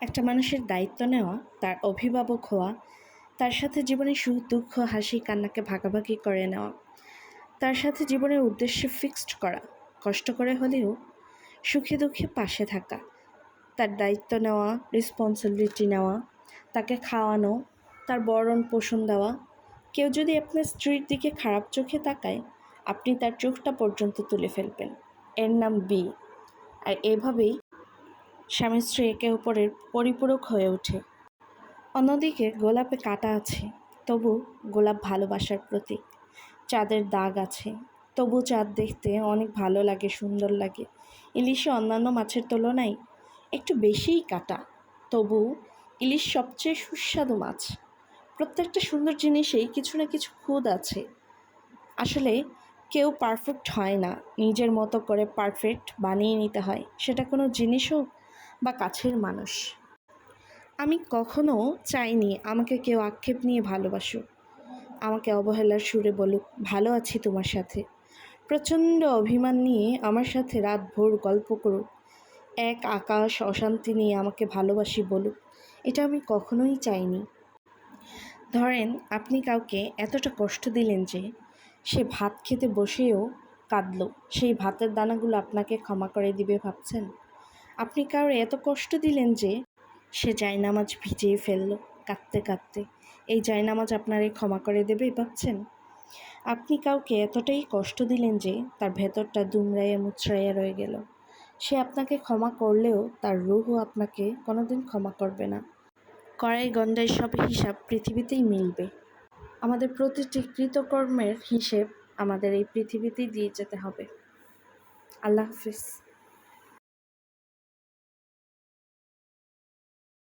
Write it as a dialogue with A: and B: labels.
A: একটা মানুষের দায়িত্ব নেওয়া, তার অভিভাবক হওয়া, তার সাথে জীবনের সুখ, দুঃখ, হাসি, কান্নাকে ভাগাভাগি করে নেওয়া, তার সাথে জীবনের উদ্দেশ্য ফিক্সড করা, কষ্ট করে হলেও সুখে দুঃখে পাশে থাকা, তার দায়িত্ব নেওয়া রেসপন্সিবিলিটি নেওয়া, তাকে খাওয়ানো, তার বরণ পোষণ দেওয়া। কেউ যদি আপনার স্ত্রীর দিকে খারাপ চোখে তাকায়, আপনি তার চোখটা পর্যন্ত তুলে ফেলবেন। এর নাম বি আর এভাবেই স্বামী স্ত্রী একে অপরের পরিপূরক হয়ে ওঠে। অন্যদিকে গোলাপে কাটা আছে, তবু গোলাপ ভালোবাসার প্রতীক। চাঁদের দাগ আছে, তবু চাঁদ দেখতে অনেক ভালো লাগে, সুন্দর লাগে। ইলিশে অন্যান্য মাছের তুলনায় একটু বেশিই কাটা, তবু ইলিশ সবচেয়ে সুস্বাদু মাছ। প্রত্যেকটা সুন্দর জিনিসেই কিছু না কিছু খুদ আছে। আসলে কেউ পারফেক্ট হয় না, নিজের মতো করে পারফেক্ট বানিয়ে নিতে হয়, সেটা কোনো জিনিস হোক বা কাছের মানুষ। আমি কখনো চাইনি আমাকে কেউ আক্ষেপ নিয়ে ভালোবাসুক। আমাকে অবহেলার সুরে বলুক, ভালো আছি তোমার সাথে। প্রচণ্ড অভিমান নিয়ে আমার সাথে রাত ভোর গল্প করুক। এক আকাশ অশান্তি নিয়ে আমাকে ভালোবাসি বলুক, এটা আমি কখনোই চাইনি। ধরেন, আপনি কাউকে এতটা কষ্ট দিলেন যে সে ভাত খেতে বসেও কাঁদল। সেই ভাতের দানাগুলো আপনাকে ক্ষমা করে দিবে ভাবছেন? আপনি কারও এত কষ্ট দিলেন যে সে জায়নামাজ ভিজিয়ে ফেলল কাঁদতে কাঁদতে। এই জায়নামাজ আপনারে ক্ষমা করে দেবে, ভাবছেন? আপনি কাউকে এতটাই কষ্ট দিলেন যে তার ভেতরটা দুমড়াইয়া মুচড়াইয়া রয়ে গেল। সে আপনাকে ক্ষমা করলেও তার রুহও আপনাকে কোনোদিন ক্ষমা করবে না। কড়াই গন্ডায় সব হিসাব পৃথিবীতেই মিলবে। আমাদের প্রতিটি কৃতকর্মের হিসেব আমাদের এই পৃথিবীতেই দিয়ে যেতে হবে। আল্লাহ হাফিজ।